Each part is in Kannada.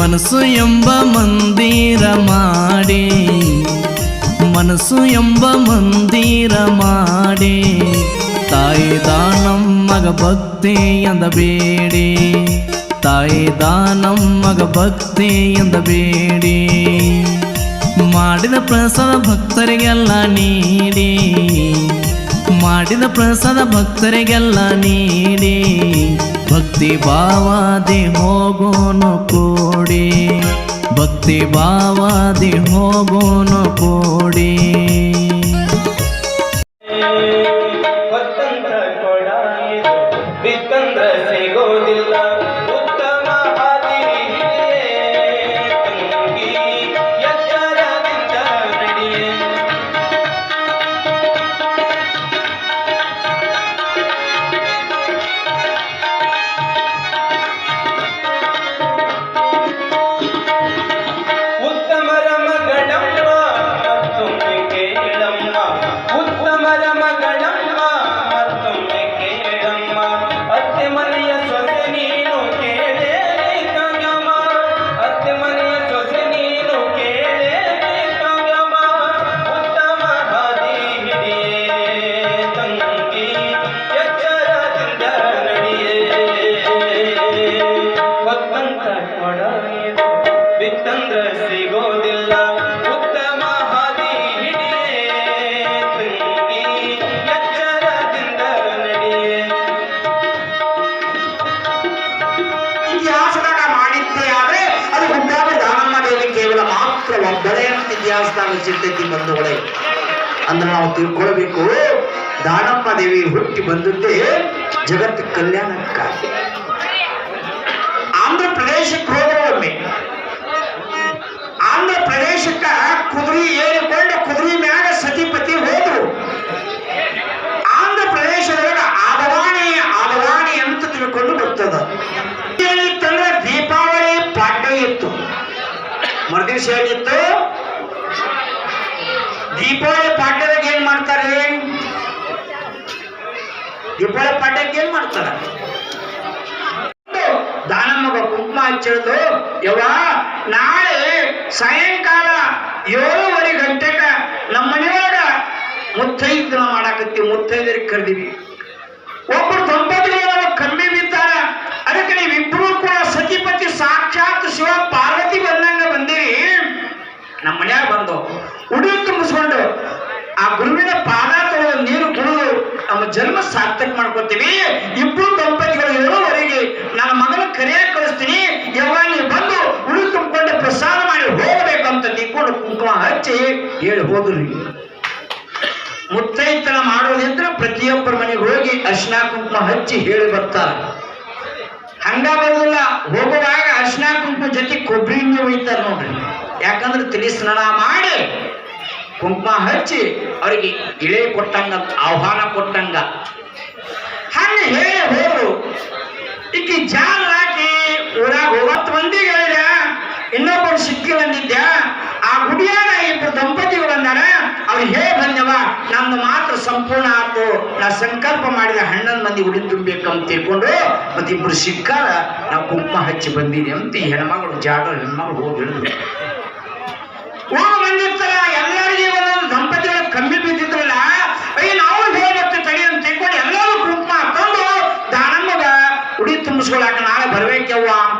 ಮನಸ್ಸು ಎಂಬ ಮಂದಿರ ಮಾಡಿ. ಮನಸ್ಸು ಎಂಬ ಮಂದಿರ ಮಾಡಿ. ತಾಯಿ ದಾನಮ್ಮಗ ಭಕ್ತಿ ಎಂದ ಬೇಡಿ. ತಾಯಿ ದಾನಮ್ಮಗ ಭಕ್ತಿ ಎಂದ ಬೇಡಿ. ಮಾಡಿದ ಪ್ರಸಾದ ಭಕ್ತರಿಗೆಲ್ಲ ನೀಡಿ. ಮಾಡಿದ ಪ್ರಸಾದ ಭಕ್ತರಿಗೆಲ್ಲ ನೀಡಿ. ಭಕ್ತಿ ಭಾವಾದಿ ಹೋಗೋನು ಕೂಡಿ ಭಕ್ತಿ ಭಾವಾದಿ ಹೋಗೋನು ಇತಿಹಾಸದಾಗ ಸಿಗ್ತೈತಿ ಬಂಧುಗಳೇ, ಅಂದ್ರೆ ನಾವು ತಿಳ್ಕೊಳ್ಬೇಕು. ದಾನಮ್ಮ ದೇವಿ ಹುಟ್ಟಿ ಬಂದದ್ದೇ ಜಗತ್ತು ಕಲ್ಯಾಣಕ್ಕಾಗಿ. ಆಂಧ್ರ ಪ್ರದೇಶಕ್ಕೆ ಹೋದ್ರು ಒಮ್ಮೆ. ಆಂಧ್ರ ಪ್ರದೇಶಕ್ಕ ಕುದುರಿ ಏರಿಕೊಂಡು ಕುದುರಿ ಮ್ಯಾಗ ಸತಿಪತಿ ಹೋದ್ರು. ಆಂಧ್ರ ಪ್ರದೇಶದೊಳಗ ಆದವಾಣಿ ಆದವಾಣಿ ಅಂತ ತಿಳ್ಕೊಂಡು ಬರ್ತದ. ಏನಿತ್ತಂದ್ರೆ ದೀಪಾವಳಿ ಪಾಡ್ಯ ಇತ್ತು. ಮರುದಿವಸ ಏನಿತ್ತು? ದೀಪಾವಳಿ ಪಾಠದಾಗ ಏನ್ ಮಾಡ್ತಾರೆ. ದೀಪಾವಳಿ ಪಾಠಕ್ಕೆ ಏನ್ ಮಾಡ್ತಾರ. ದಾನಮ್ಮಗ ಕುಂಕುಮ ಹಚ್ಚಿಡ್ದು ಯವ್ವ, ನಾಳೆ ಸಾಯಂಕಾಲ ಏಳುವರೆ ಗಂಟೆಗ ನಮ್ಮ ಮನೆಯೊಳಗ ಮುತ್ತೈದನ ಮಾಡಾಕತ್ತೀವಿ ಮುತ್ತೈದರಿಗೆ ಕರೆದಿವಿ ಒಬ್ಬರು ದಂಪತಿಗಳು ನಮಗೆ ಕಮ್ಮಿ ಬಿದ್ದಾರ ಅದಕ್ಕೆ ನೀವಿಬ್ರು ಕೂಡ ಸತಿಪತಿ ಸಾಕ್ಷಾತ್ ಶಿವ ಪಾರ್ವತಿ ಬಂದಂಗ ಬಂದಿರಿ ನಮ್ಮ ಮನ್ಯಾಗ ಬಂದು ಉಡಿ ತುಂಬಿಸ್ಕೊಂಡು ಆ ಗುರುವಿನ ಪಾದ ತೊಳೆದು ನೀರು ಕುಡಿದು ನಮ್ಮ ಜನ್ಮ ಸಾರ್ಥಕ ಮಾಡ್ಕೊತೀವಿ. ಇಬ್ಬರು ದಂಪತಿಗಳು ಇರೋವರೆಗೆ ನನ್ನ ಮಗನ ಕರೆಯಾಗ ಕಳಿಸ್ತೀನಿ. ಯಾವಾಗ ನೀವು ಬಂದು ಉಳಿ ತುಂಬಿಕೊಂಡು ಪ್ರಸಾದ ಮಾಡಿ ಹೋಗ್ಬೇಕಂತ ನಿಂತ್ಕೊಂಡು ಕುಂಕುಮ ಹಚ್ಚಿ ಹೇಳಿ ಹೋದ್ರಿ. ಮುತ್ತೈತನ ಮಾಡೋದಿದ್ರೆ ಪ್ರತಿಯೊಬ್ಬರ ಮನೆಗೆ ಹೋಗಿ ಅರ್ಶಿನ ಕುಂಕುಮ ಹಚ್ಚಿ ಹೇಳಿ ಬರ್ತಾರೆ. ಹಂಗ ಬರೋದಿಲ್ಲ. ಹೋಗುವಾಗ ಅರ್ಶಿನ ಕುಂಕುಮ ಜೊತೆ ಕೊಬ್ಬರಿ ಒಯ್ತಾರೆ ನೋಡ್ರಿ. ಯಾಕಂದ್ರೆ ತಿಳಿ ಸ್ನಾನ ಮಾಡಿ ಕುಂಕುಮ ಹಚ್ಚಿ ಅವರಿಗೆ ಇಳೆ ಕೊಟ್ಟಂಗ, ಆಹ್ವಾನ ಕೊಟ್ಟಂಗ. ಹಂಗ ಹೇಳಿ ಹೋದ್ರು ಈಕಿ ಜಾಲ ಹಾಕಿ ಊರಾಗ ಒಂಬತ್ತು ಮಂದಿ ಹೇಳಿದ, ಇನ್ನೊಬ್ಬರು ಸಿಕ್ಕಿ ಬಂದಿದ್ದ, ಆ ಗುಡಿಯಾಗ ಇಬ್ಬರು ದಂಪತಿಗಳು ಅಂದಾರ, ಅವ್ರು ಹೇ ಬಂದವ ನಮ್ದು ಮಾತ್ರ ಸಂಪೂರ್ಣ ಆತು. ನಾ ಸಂಕಲ್ಪ ಮಾಡಿದ ಹನ್ನೊಂದು ಮಂದಿ ಉಡಿ ತುಂಬೇಕಂತ ತಿಳ್ಕೊಂಡು ಮತ್ತಿಬ್ರು ಸಿಕ್ಕಾರ ನಾವು ಕುಂಕುಮ ಹಚ್ಚಿ ಬಂದಿದೆ ಅಂತ ಈ ಹೆಣ್ಮಗಳು ಜಾಗ ಹೆಣ್ಮಗಳು ಹೋಗಿ ಹೇಳಿದ್ರು.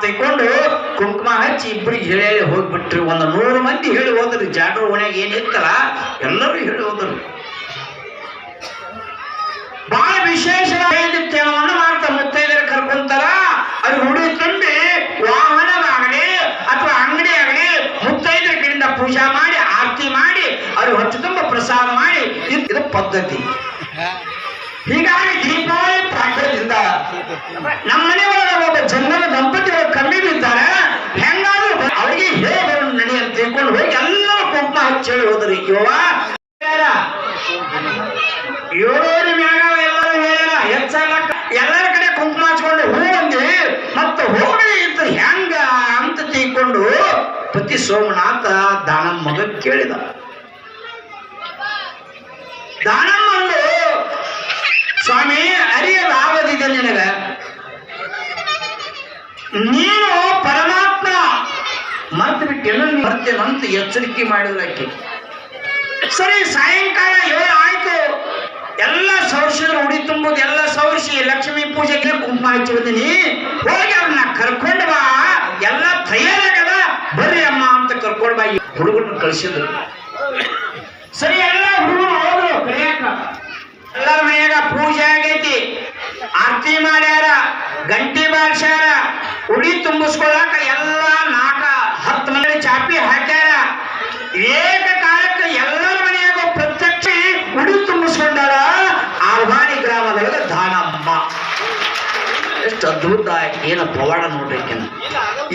ಬರ್ಬೇಕವ್ವ ಕುಂಕುಮ ಹಚ್ಚಿ ಇಬ್ಬರಿಗೆ ಹೇಳಿ ಹೋಗ್ಬಿಟ್ರು. ಒಂದು ನೂರು ಮಂದಿ ಹೇಳಿ ಹೋದ್ರಿ. ಜಾಗರ ಓಣ್ಯಾಗ ಏನಿತ್ತಲ್ಲ ಎಲ್ಲರೂ ಹೇಳಿ ಹೋದರು. ಬಹಳ ವಿಶೇಷ ಕೆಲವನ್ನ ಮಾಡ್ತಾರೆ. ಮುತ್ತೈದರ ಕರ್ಕೊಂತಾರ. ಅದು ಹುಡಿ ತುಂಬಿ ವಾಹನವಾಗಲಿ ಅಥವಾ ಅಂಗಡಿ ಆಗಲಿ ಮುತ್ತೈದರ ಕಡೆಯಿಂದ ಪೂಜಾ ಮಾಡಿ ಆರತಿ ಮಾಡಿ ಅದು ಹೊಟ್ಟೆ ತುಂಬ ಪ್ರಸಾದ ಮಾಡಿ ಇದು ಪದ್ಧತಿ. ಹೀಗಾಗಿ ದೀಪಾವಳಿ ಪ್ರಾರ್ಥನೆಯಿಂದ ನಮ್ಮ ಜನ್ಮದ ದಂಪತಿಗಳು ಕಮ್ಮಿ ಬಿದ್ದಾರೆ ಹೆಂಗಾದ್ರೂ ಅವರಿಗೆ ಹೇಗೆ ನಡಿ ಅಂತ ತಿಳ್ಕೊಂಡು ಹೋಗಿ ಎಲ್ಲರೂ ಕುಂಕುಮ ಹಚ್ಚಿ ಹೇಳಿ ಹೋದ್ರಿ. ಯವ್ವ ಏಳೂರು ಮ್ಯಾಗ ಎಲ್ಲರೂ ಹೇಳ ಹೆಚ್ಚಾಗ ಎಲ್ಲರ ಕಡೆ ಕುಂಕುಮ ಹಚ್ಕೊಂಡು ಹೂ ಮತ್ತೆ ಹೋಗಿ ಇತ್ತು ಹೆಂಗ ಅಂತ ತಿಳ್ಕೊಂಡು ಪತಿ ಸೋಮನಾಥ ದಾನಮ್ಮ ಮಗ ಕೇಳಿದ. ದಾನಮ್ಮಂದು, ಸ್ವಾಮಿ, ಅರಿಯಲಾಗದಿದೆ ನಿನಗ. ನೀನು ಪರಮಾತ್ಮ. ಬಿಟ್ಟೆನ ಬರ್ತೇನಂತ ಎಚ್ಚರಿಕೆ ಮಾಡಿದ್ರಕ್ಕೆ ಸರಿ, ಸಾಯಂಕಾಲ ಏಳು ಆಯ್ತು. ಎಲ್ಲ ಸೌರಿಸಿದ್ರು ಉಡಿ ತುಂಬುದು, ಎಲ್ಲ ಸೌರ್ಷಿ ಲಕ್ಷ್ಮೀ ಪೂಜೆಗೆ ಕುಂಕುಮ ಹಚ್ಚಿ ಬಂದಿನಿ. ಹೋಗಿ ಅವ್ರನ್ನ ಕರ್ಕೊಂಡು ಬಾ. ಎಲ್ಲ ತಯಾರಾಗದ. ಬರ್ರಿ ಅಮ್ಮ ಅಂತ ಕರ್ಕೊಂಡು ಬಾ. ಈ ಹುಡುಗರನ್ನ ಕಳಿಸಿದ್ರು. ಸರಿ, ಎಲ್ಲ ಹುಡುಗರು ಹೋದ್ರು. ಎಲ್ಲ ಎಲ್ಲರ ಮನೆಯಾಗ ಪೂಜೆ ಆಗೈತಿ. ಆರತಿ ಮಾಡ್ಯಾರ. ಗಂಟಿ ಬಾರ್ಸ್ಯಾರ. ಉಡಿ ತುಂಬಿಸ್ಕೊಳ್ಳಾಕ ಎಲ್ಲ ನಾಕ ಹತ್ತು ಮಂದಿ ಚಾಪಿ ಹಾಕ್ಯಾರ. ಏಕ ಕಾಲಕ್ಕೆ ಎಲ್ಲರ ಮನೆಯಾಗ ಪ್ರತ್ಯಕ್ಷ ಉಡಿ ತುಂಬಿಸ್ಕೊಂಡಾರ ಆಹ್ವಾನಿ ಗ್ರಾಮದೊಳಗೆ ದಾನಮ್ಮ. ಎಷ್ಟು ಅದ್ಭುತ ಏನು ಪವಾಡ ನೋಡ್ರಿ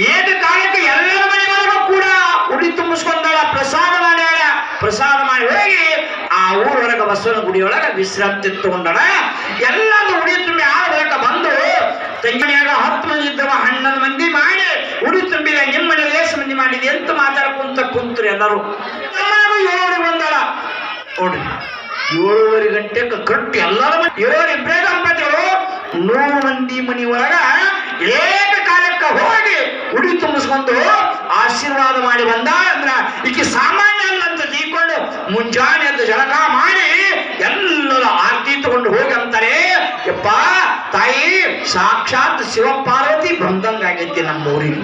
ಏಕ ಕಾಲಕ್ಕೆ ಎಲ್ಲರ ಮನೆಯೊಳಗೂ ಕೂಡ ಉಡಿ ತುಂಬಿಸ್ಕೊಂಡಾಳ ಪ್ರಸಾದ ಮಾಡ್ಯಾಳ ಪ್ರಸಾದ ಮಾಡಿ ಹೋಗಿ ಆ ಊರೊಳಗ ಬಸವನ ಗುಡಿಯೊಳಗ ವಿಶ್ರಾಂತಿ ತಗೊಂಡಾಳ ಎಲ್ಲಾನು ಉಡಿ ತುಂಬಿ ತಂಗಿಣಿಯಾಗ ಹತ್ತು ಮಂದಿ ಇದ್ದವ ಹನ್ನೊಂದು ಮಂದಿ ಮಾಡಿ ಉಡಿ ತುಂಬಿದ ನಿಮ್ಮ ಮನೆಯಲ್ಲಿ ಎಷ್ಟು ಮಂದಿ ಮಾಡಿದೆ ಎಂತ ಮಾತಾಡ್ಕೊಂತ ಕುಂತ್ರಿ ಎಲ್ಲರೂ. ನಮ್ಮನೆಗೂ ಏಳುವರೆಗೆ ಬಂದಾಳ. ನೋಡ್ರಿ ಏಳುವರೆ ಗಂಟೆಗೆ ಕಟ್ಟಿ ಎಲ್ಲರ ಏಳು ಇಬ್ಬರೇ ದಂಪತಿಗಳು ನೂರು ಮಂದಿ ಮನಿ ಒಳಗ ಏಕ ಕಾಲಕ್ಕೆ ಹೋಗಿ ಉಡಿ ತುಂಬಿಸ್ಕೊಂಡು ಆಶೀರ್ವಾದ ಮಾಡಿ ಬಂದ ಅಂದ್ರ ಈಕೆ ಸಾಮಾನ್ಯ ಅಂತ ತೀಕೊಂಡು ಮುಂಜಾನೆ ಅಂತ ಜಳಕ ಮಾಡಿ ಎಲ್ಲರ ಆರತಿ ತಗೊಂಡು ಹೋಗಿ ಅಂತಾರೆ. ಯಪ್ಪ ತಾಯಿ ಸಾಕ್ಷಾತ್ ಶಿವಪಾರ್ವತಿ ಬಂದಂಗಾಗೈತಿ ನಮ್ಮ ಊರಿಗೆ